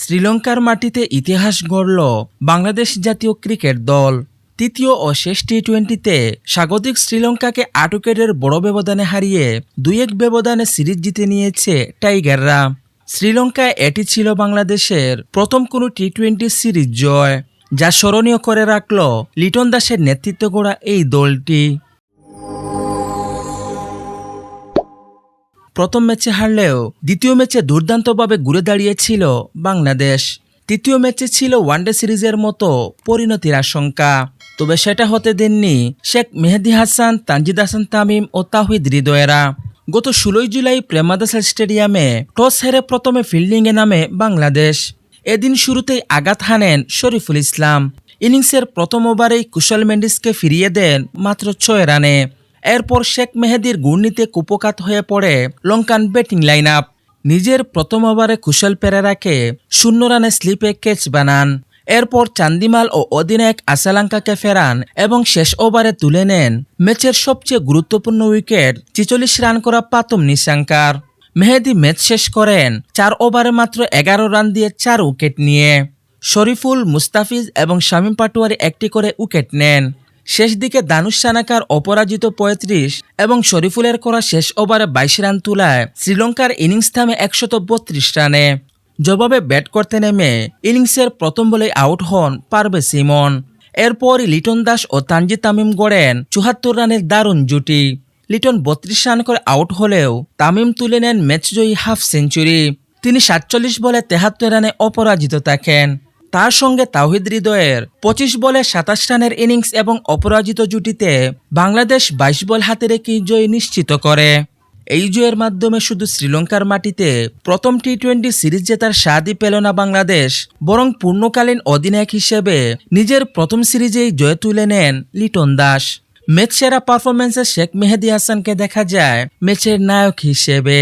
শ্রীলঙ্কার মাটিতে ইতিহাস গড়ল বাংলাদেশ জাতীয় ক্রিকেট দল। তৃতীয় ও শেষ টি টোয়েন্টিতে স্বাগতিক শ্রীলঙ্কাকে আট উইকেটের বড় ব্যবধানে হারিয়ে দুই এক ব্যবধানে সিরিজ জিতে নিয়েছে টাইগাররা। শ্রীলঙ্কায় এটি ছিল বাংলাদেশের প্রথম কোনো টি টোয়েন্টি সিরিজ জয়, যা স্মরণীয় করে রাখল লিটন দাসের নেতৃত্ব গড়া এই দলটি। প্রথম ম্যাচে হারলেও দ্বিতীয় ম্যাচে দুর্দান্তভাবে ঘুরে দাঁড়িয়েছিল বাংলাদেশ। তৃতীয় ম্যাচে ছিল ওয়ানডে সিরিজের মতো পরিণতির আশঙ্কা। তবে সেটা হতে দেননি শেখ মেহেদি হাসান, তানজিদ হাসান তামিম ও তাহিদ হৃদয়েরা। গত ষোলোই জুলাই প্রেমাদাসা স্টেডিয়ামে টস হেরে প্রথমে ফিল্ডিংয়ে নামে বাংলাদেশ। এদিন শুরুতেই আঘাত হানেন শরীফুল ইসলাম। ইনিংসের প্রথম ওভারেই কুশল মেন্ডিসকে ফিরিয়ে দেন মাত্র ছয় রানে। এরপর শেখ মেহেদির ঘূর্ণিতে কুপকাত হয়ে পড়ে লঙ্কান ব্যাটিং লাইন আপ নিজের প্রথম ওভারে কুশল পেরেরাকে শূন্য রানে স্লিপে ক্যাচ বানান। এরপর চান্দিমাল ও অধিনায়ক আসালাঙ্কাকে ফেরান এবং শেষ ওভারে তুলে নেন ম্যাচের সবচেয়ে গুরুত্বপূর্ণ উইকেট ছিচল্লিশ রান করা পাতম নিশাঙ্কার। মেহেদি ম্যাচ শেষ করেন, চার ওভারে মাত্র এগারো রান দিয়ে চার উইকেট নিয়ে। শরীফুল, মুস্তাফিজ এবং শামীম পাটোয়ারি একটি করে উইকেট নেন। শেষ দিকে দানুশ সানাকার অপরাজিত পঁয়ত্রিশ এবং শরীফুলের করা শেষ ওভারে বাইশ রান তুলায় শ্রীলঙ্কার ইনিংস থামে একশত বত্রিশ রানে। জবাবে ব্যাট করতে নেমে ইনিংসের প্রথম বলে আউট হন পারবে সিমন। এরপরই লিটন দাস ও তানজি তামিম গড়েন চুহাত্তর রানের দারুণ জুটি। লিটন বত্রিশ রান করে আউট হলেও তামিম তুলে নেন ম্যাচজয়ী হাফ সেঞ্চুরি। তিনি সাতচল্লিশ বলে তেহাত্তর রানে অপরাজিত থাকেন। তার সঙ্গে তাওহিদ হৃদয়ের পঁচিশ বলে সাতাশ রানের ইনিংস এবং অপরাজিত জুটিতে বাংলাদেশ বাইশ বল হাতে রেখে জয় নিশ্চিত করে। এই জয়ের মাধ্যমে শুধু শ্রীলঙ্কার মাটিতে প্রথম টি টোয়েন্টি সিরিজ জেতার স্বাদই পেল না বাংলাদেশ, বরং পূর্ণকালীন অধিনায়ক হিসেবে নিজের প্রথম সিরিজেই জয় তুলে নেন লিটন দাস। ম্যাচ সেরা পারফরমেন্সে শেখ মেহেদি হাসানকে দেখা যায় ম্যাচের নায়ক হিসেবে।